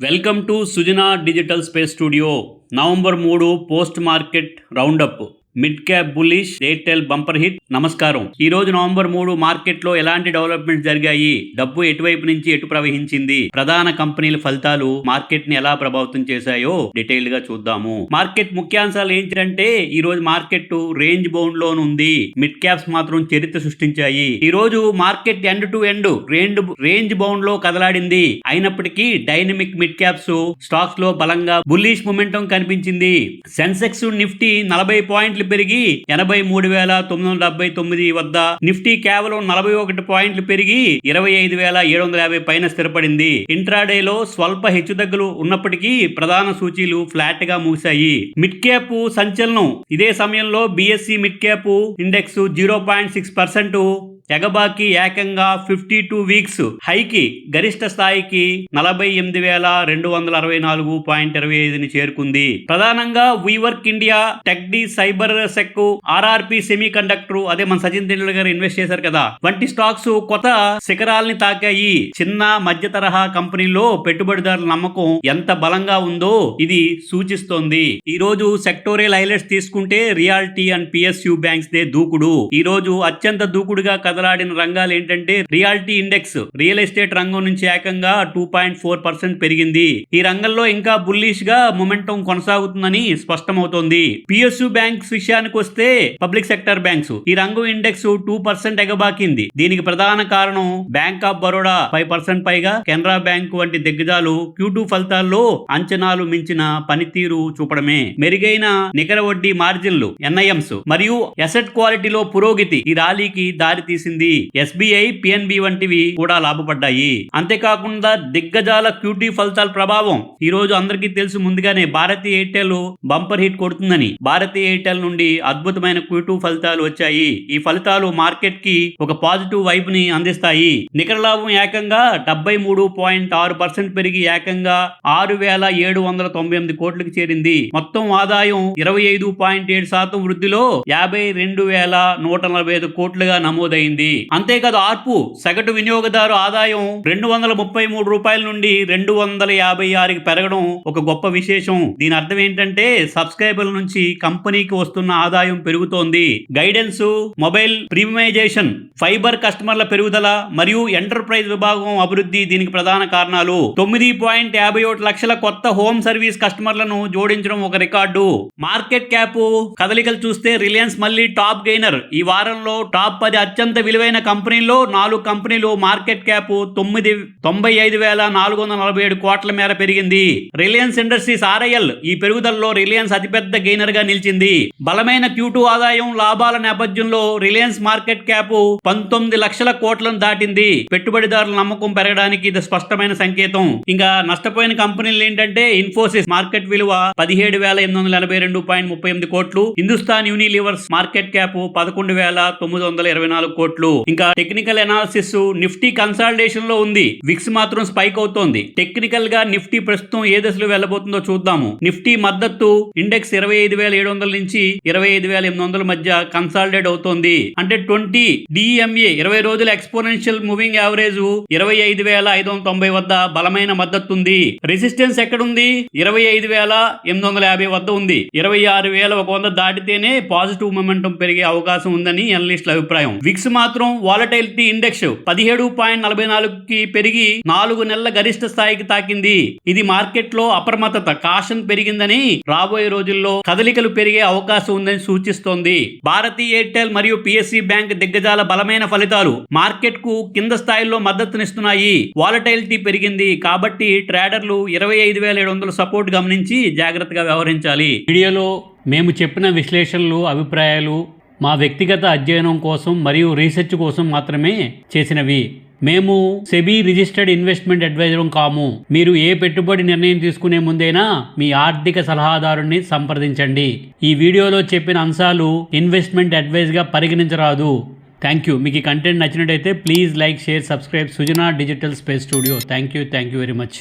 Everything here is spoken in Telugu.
Welcome to Sujana digital space studio November మూడు post market roundup. Mid cap bullish Airtel bumper hit. నమస్కారం. ఈ రోజు నవంబర్ మూడు మార్కెట్లో ఎలాంటి డెవలప్మెంట్స్ జరిగాయి? డబ్బు ఎటువైపు నుంచి ఎటు ప్రవహించింది? ప్రధాన కంపెనీల ఫలితాలు మార్కెట్ని ఎలా ప్రభావితం చేశాయో డీటెయిల్గా చూద్దాము. మార్కెట్ ముఖ్యాంశాలు ఏంటంటే ఈ రోజు మార్కెట్ రేంజ్ బౌండ్లో ఉంది. మిడ్ క్యాప్స్ మాత్రం చరిత్ర సృష్టించాయి. ఈ రోజు market end to end range range బౌండ్లో కదలాడింది. అయినప్పటికీ డైనమిక్ మిడ్ క్యాప్స్ స్టాక్స్లో బలంగా బుల్లిష్ మొమెంటం కనిపించింది. సెన్సెక్స్ నిఫ్టీ నలభై పాయింట్లు పెరిగి ఎనభై మూడు వేల తొమ్మిది వందల డెబ్బై తొమ్మిది వద్ద నిఫ్టీ కేవలం నలభై ఒకటి పాయింట్లు పెరిగి ఇరవై ఐదు వేల ఏడు వందల యాభై పైన స్థిరపడింది. ఇంట్రాడేలో స్వల్ప హెచ్చుతగ్గులు ఉన్నప్పటికీ ప్రధాన సూచీలు ఫ్లాట్గా ముగిశాయి. మిడ్ క్యాప్ సంచలనం. ఇదే సమయంలో BSE mid cap index zero point six percent ఎగబాకి ఏకంగా ఫిఫ్టీ టూ వీక్స్ హైకి గరిష్ట స్థాయికి నలభై ఎనిమిది వేల రెండు వందల అరవై నాలుగు పాయింట్ ఇరవై ఐదుని చేరుకుంది. ప్రధానంగా వీవర్క్ ఇండియా టెక్డి cyber sec RRP semiconductor అదే మన సచిన్ తెండూల్కర్ గారు ఇన్వెస్ట్ చేశారు కదా. వంటి స్టాక్స్ కొత్త శిఖరాల్ని తాకాయి. చిన్న మధ్య తరహా కంపెనీలో పెట్టుబడిదారుల నమ్మకం ఎంత బలంగా ఉందో ఇది సూచిస్తోంది. ఈ రోజు సెక్టోరియల్ హైలైట్స్ తీసుకుంటే రియాలిటీ అండ్ పిఎస్యు బ్యాంక్స్ దే దూకుడు. ఈ రోజు అత్యంత దూకుడుగా కదలాడిన రంగాలు ఏంటంటే రియాలిటీ ఇండెక్స్ రియల్ ఎస్టేట్ రంగం నుంచి ఏకంగా టూ పాయింట్ ఫోర్ పర్సెంట్ పెరిగింది. ఈ రంగంలో ఇంకా బుల్లిష్గా మొమెంటం కొనసాగుతుందని స్పష్టమవుతోంది. పిఎస్యు బ్యాంక్స్ విషయానికి వస్తే పబ్లిక్ సెక్టర్ బ్యాంక్స్ ఈ రంగం ఇండెక్స్ టూ పర్సెంట్ ఎగబాకింది. దీనికి ప్రధాన కారణం bank of Baroda five percent పైగా కెనరా బ్యాంక్ వంటి దిగ్గజాలు క్యూటూ ఫలితాల్లో అంచనాలు మించిన పనితీరు చూపడమే. మెరుగైన నికర వడ్డీ మార్జిన్లు ఎన్ఐఎంస్ మరియు అసెట్ క్వాలిటీలో పురోగతి ఈ ర్యాలీకి దారి చేసింది. ఎస్బీఐ పిఎన్బి వంటివి కూడా లాభపడ్డాయి. అంతేకాకుండా దిగ్గజాల క్యూటీ ఫలితాల ప్రభావం ఈ రోజు అందరికీ తెలుసు. ముందుగానే భారతీయ ఎయిర్టెల్ బంపర్ హిట్ కొడుతుందని భారతీయ ఎయిర్టెల్ నుండి అద్భుతమైన క్యూటూ ఫలితాలు వచ్చాయి. ఈ ఫలితాలు మార్కెట్కి ఒక పాజిటివ్ వైబ్ని అందిస్తాయి. నికర లాభం ఏకంగా డెబ్బై మూడు పాయింట్ ఆరు పర్సెంట్ పెరిగి ఏకంగా ఆరు వేల ఏడు వందల తొంభై ఎనిమిది కోట్లకు చేరింది. మొత్తం ఆదాయం ఇరవై ఐదు పాయింట్ ఏడు శాతం వృద్ధిలో యాభై రెండు వేల నూట నలభై ఐదు కోట్లుగా నమోదైంది. అంతేకాదు ఆర్పు సగటు వినియోగదారు ఆదాయం రెండు వందల ముప్పై మూడు రూపాయల నుండి రెండు వందల యాభై ఆరుకి పెరగడం ఒక గొప్ప విశేషం. దీని అర్థం ఏంటంటే సబ్స్క్రైబర్ల నుంచి కంపెనీకి వస్తున్న ఆదాయం పెరుగుతోంది. గైడెన్స్ మొబైల్ ప్రీమియమైజేషన్ ఫైబర్ కస్టమర్ల పెరుగుదల మరియు ఎంటర్ప్రైజ్ విభాగం అభివృద్ధి దీనికి ప్రధాన కారణాలు. తొమ్మిది పాయింట్ యాభై ఒకటి లక్షల కొత్త హోమ్ సర్వీస్ కస్టమర్లను జోడించడం ఒక రికార్డు. మార్కెట్ క్యాప్ కదలికలు చూస్తే రిలయన్స్ మళ్ళీ టాప్ గెయినర్. ఈ వారంలో టాప్ పది అత్యంత విలువైన కంపెనీల్లో నాలుగు కంపెనీలు మార్కెట్ క్యాప్ తొమ్మిది తొంభై ఐదు వేల నాలుగు వందల నలభై ఏడు కోట్ల మేర పెరిగింది. రిలయన్స్ ఇండస్ట్రీస్ ఆర్ఐఎల్ ఈ పెరుగుదలలో రిలయన్స్ అతిపెద్ద గెయినర్గా నిలిచింది. బలమైన క్యూటూ ఆదాయం లాభాల నేపథ్యంలో రిలయన్స్ మార్కెట్ క్యాప్ పంతొమ్మిది లక్షల కోట్లను దాటింది. పెట్టుబడిదారుల నమ్మకం పెరగడానికి ఇది స్పష్టమైన సంకేతం. ఇంకా నష్టపోయిన కంపెనీలు ఏంటంటే ఇన్ఫోసిస్ మార్కెట్ విలువ పదిహేడు వేల ఎనిమిది వందల ఎనభై రెండు పాయింట్ ముప్పై ఎనిమిది కోట్లు. హిందుస్థాన్ యూనిలివర్స్ మార్కెట్ క్యాప్ పదకొండు వేల తొమ్మిది వందల ఇరవై నాలుగు కోట్లు. ఇంకా టెక్నికల్ అనాలిసిస్ నిఫ్టీ కన్సాలిడేషన్లో ఉంది. విక్స్ మాత్రం స్పైక్ అవుతోంది. టెక్నికల్గా నిఫ్టీ ప్రస్తుతం ఏ దశలో వెళ్ళబోతుందో చూద్దాము. నిఫ్టీ మద్దతు ఇండెక్స్ ఇరవై ఐదు వేల ఏడు వందల నుంచి ఇరవై ఐదు వేల ఎనిమిది వందల మధ్య కన్సాలిడేట్ అవుతోంది. అంటే ట్వంటీ డిఎంఏ ఇరవై రోజుల ఎక్స్పోనెన్షియల్ మూవింగ్ యావరేజ్ ఇరవై ఐదు వేల ఐదు వందల తొంభై వద్ద బలమైన మద్దతు ఉంది. రెసిస్టెన్స్ ఎక్కడుంది? ఇరవై ఐదు వేల ఎనిమిది వందల యాభై వద్ద ఉంది. ఇరవై ఆరు వేల ఒక వంద దాటితేనే పాజిటివ్ మొమెంటం పెరిగే అవకాశం ఉందని అనలిస్టుల అభిప్రాయం. విక్స్ మాత్రం వాలటైలిటీ ఇండెక్స్ పదిహేడు పాయింట్ నలభై నాలుగుకి పెరిగి నాలుగు నెలల గరిష్ట స్థాయికి తాకింది. ఇది మార్కెట్లో అప్రమత్తత కాషన్ పెరిగిందని రాబోయే రోజుల్లో కదలికలు పెరిగే అవకాశం ఉందని సూచిస్తోంది. భారతీ ఎయిర్టెల్ మరియు పిఎస్సి బ్యాంక్ దిగ్గజాల బలమైన ఫలితాలు మార్కెట్కు కింద స్థాయిలో మద్దతునిస్తున్నాయి. వాలటైలిటీ పెరిగింది కాబట్టి ట్రేడర్లు ఇరవై ఐదు వేల ఏడు వందల సపోర్ట్ గమనించి జాగ్రత్తగా వ్యవహరించాలి. వీడియోలో మేము చెప్పిన విశ్లేషణలు అభిప్రాయాలు మా వ్యక్తిగత అధ్యయనం కోసం మరియు రీసెర్చ్ కోసం మాత్రమే చేసినవి. మేము సెబీ రిజిస్టర్డ్ ఇన్వెస్ట్మెంట్ అడ్వైజర్ కాము. మీరు ఏ పెట్టుబడి నిర్ణయం తీసుకునే ముందైనా మీ ఆర్థిక సలహాదారుని సంప్రదించండి. ఈ వీడియోలో చెప్పిన అంశాలు ఇన్వెస్ట్మెంట్ అడ్వైజ్గా పరిగణించరాదు. Thank you. మీకు ఈ కంటెంట్ నచ్చినట్టయితే please like share subscribe. Sujana digital space studio. Thank you. Thank you very much.